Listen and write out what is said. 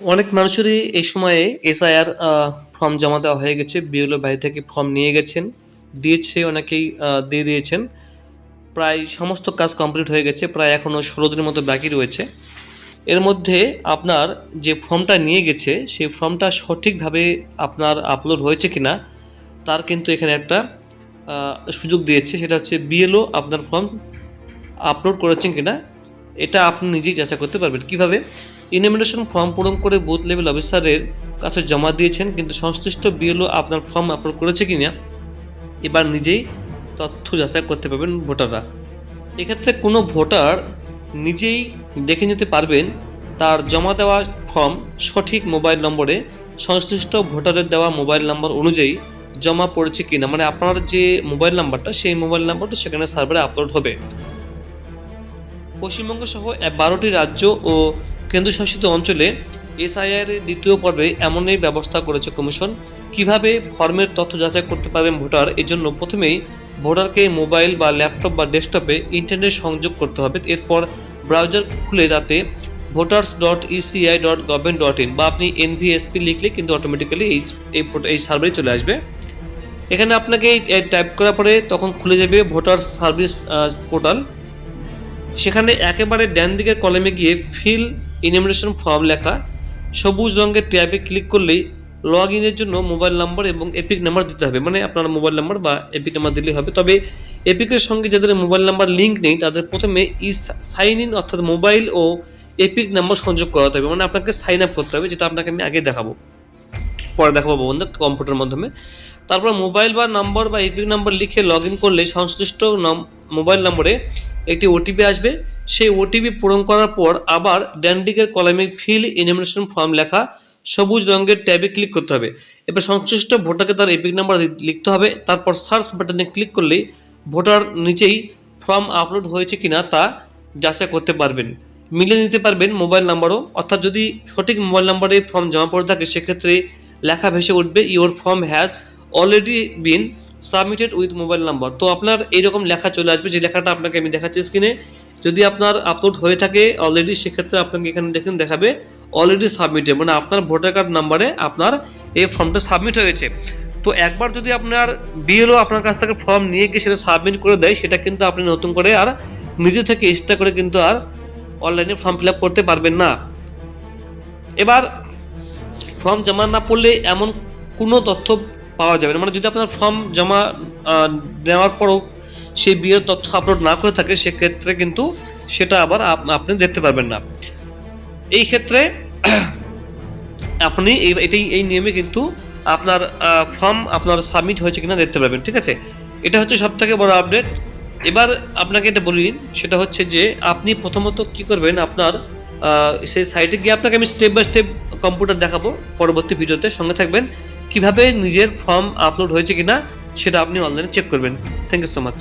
অনেক মানুষেরই এই সময়ে এসআইআর ফর্ম জমা দেওয়া হয়ে গেছে। বিএলও বাড়ি থেকে ফর্ম নিয়ে গেছেন। দিয়েছে অনেকেই দিয়ে দিয়েছেন। প্রায় সমস্ত কাজ কমপ্লিট হয়ে গেছে, প্রায় এখনও ষোলো দিনের মতো বাকি রয়েছে। এর মধ্যে আপনার যে ফর্মটা নিয়ে গেছে, সেই ফর্মটা সঠিকভাবে আপনার আপলোড হয়েছে কিনা, তার কিন্তু এখানে একটা সুযোগ দিয়েছে। সেটা হচ্ছে বিএলও আপনার ফর্ম আপলোড করেছেন কিনা, এটা আপনি নিজেই যাচাই করতে পারবেন। কীভাবে? ইনভিটেশন ফর্ম পূরণ করে বুথ লেভেল অফিসারের কাছে জমা দিয়েছেন, কিন্তু সংশ্লিষ্ট বিএলও আপনার ফর্ম আপলোড করেছে কিনা এবার নিজেই তথ্য যাচাই করতে পারবেন ভোটাররা। এক্ষেত্রে কোনো ভোটার নিজেই দেখে নিতে পারবেন, তার জমা দেওয়া ফর্ম সঠিক মোবাইল নম্বরে, সংশ্লিষ্ট ভোটারের দেওয়া মোবাইল নম্বর অনুযায়ী জমা পড়েছে কিনা মানে আপনার যে মোবাইল নাম্বারটা সেই মোবাইল নাম্বারটা সেখানে সার্ভারে আপলোড হবে। পশ্চিমবঙ্গ সহ বারোটি রাজ্য ও কেন্দ্রশাসিত অঞ্চলে এসআইআর এর দ্বিতীয় পর্বে এমনই ব্যবস্থা করেছে কমিশন। কীভাবে ফর্মের তথ্য যাচাই করতে পারবেন ভোটার এর জন্য প্রথমেই ভোটারকে মোবাইল বা ল্যাপটপ বা ডেস্কটপে ইন্টারনেট সংযোগ করতে হবে। এরপর ব্রাউজার খুলে তাতে voters dot ECI dot government dot in বা আপনি এনভিএসপি লিখলে কিন্তু অটোমেটিক্যালি এই এই সার্ভারে চলে আসবে। এখানে আপনাকে টাইপ করার পরে তখন খুলে যাবে ভোটার সার্ভিস পোর্টাল। সেখানে একেবারে ডান দিকের কলমে গিয়ে ফিল ইনভিটেশন ফর্ম লেখা, সবুজ রঙের ট্যাবে ক্লিক করলেই লগ ইনের জন্য মোবাইল নাম্বার এবং এপিক নাম্বার দিতে হবে। মানে আপনার মোবাইল নাম্বার বা এপিক নাম্বার দিলেই হবে। তবে এপিকের সঙ্গে যাদের মোবাইল নাম্বার লিঙ্ক নেই, তাদের প্রথমে ই সাইন ইন অর্থাৎ মোবাইল ও এপিক নাম্বার সংযোগ করাতে হবে। মানে আপনাকে সাইন আপ করতে হবে, যেটা আপনাকে আমি আগে দেখাবো। পরে দেখাবো বন্ধু কম্পিউটার মাধ্যমে। তারপর মোবাইল বা নাম্বার বা এপিক নাম্বার লিখে লগ ইন করলে সংশ্লিষ্ট মোবাইল নম্বরে একটি ওটিপি আসবে। সেই ওটিপি পূরণ করার পর আবার ড্যান্ডিকের কলামে ফিল ইনভিটেশন ফর্ম লেখা সবুজ রঙের ট্যাবে ক্লিক করতে হবে। এবার সংশ্লিষ্ট ভোটারকে তার এপিক নাম্বার লিখতে হবে। তারপর সার্চ বাটনে ক্লিক করলেই ভোটার নিচেই ফর্ম আপলোড হয়েছে কিনা তা যাচাই করতে পারবেন। মিলে নিতে পারবেন মোবাইল নাম্বারও। অর্থাৎ যদি সঠিক মোবাইল নাম্বারে ফর্ম জমা পড়ে থাকে, সেক্ষেত্রে লেখা ভেসে উঠবে your form has already been submitted with mobile number তো আপনার এইরকম লেখা চলে আসবে, যে লেখাটা আপনাকে আমি দেখাচ্ছি স্ক্রিনে যদি আপনার আপলোড হয়ে থাকে অলরেডি সেক্ষেত্রে আপনাকে এখানে দেখেন, দেখাবে অলরেডি সাবমিটেড মানে আপনার ভোটার কার্ড নাম্বারে আপনার এই ফর্মটা সাবমিট হয়েছে। তো একবার যদি আপনার বিএলও আপনার কাছ থেকে ফর্ম নিয়ে গিয়ে সেটা সাবমিট করে দেয়, সেটা কিন্তু আপনি নতুন করে আর নিজে থেকে এক্সট্রা করে কিন্তু আর অনলাইনে ফর্ম ফিল করতে পারবেন না। এবার ফর্ম জমা না পড়লে এমন কোনো তথ্য পাওয়া যাবে না। মানে যদি আপনার ফর্ম জমা নেওয়ার পরও সেই বিয়ের তথ্য আপলোড না করে থাকে, সেক্ষেত্রে কিন্তু সেটা আবার আপনি দেখতে পারবেন না। এই ক্ষেত্রে আপনি এই, এটাই, এই নিয়মে কিন্তু আপনার ফর্ম আপনার সাবমিট হয়েছে কিনা দেখতে পারবেন, ঠিক আছে? এটা হচ্ছে সব থেকে বড় আপডেট এবার আপনাকে এটা বলি, সেটা হচ্ছে যে আপনি প্রথমত কি করবেন, আপনার সেই সাইটে গিয়ে আপনাকে আমি স্টেপ বাই স্টেপ কম্পিউটার দেখাবো পরবর্তী ভিডিওতে। সঙ্গে থাকবেন, কীভাবে নিজের ফর্ম আপলোড হয়েছে কিনা সেটা আপনি অনলাইনে চেক করবেন। Thank you so much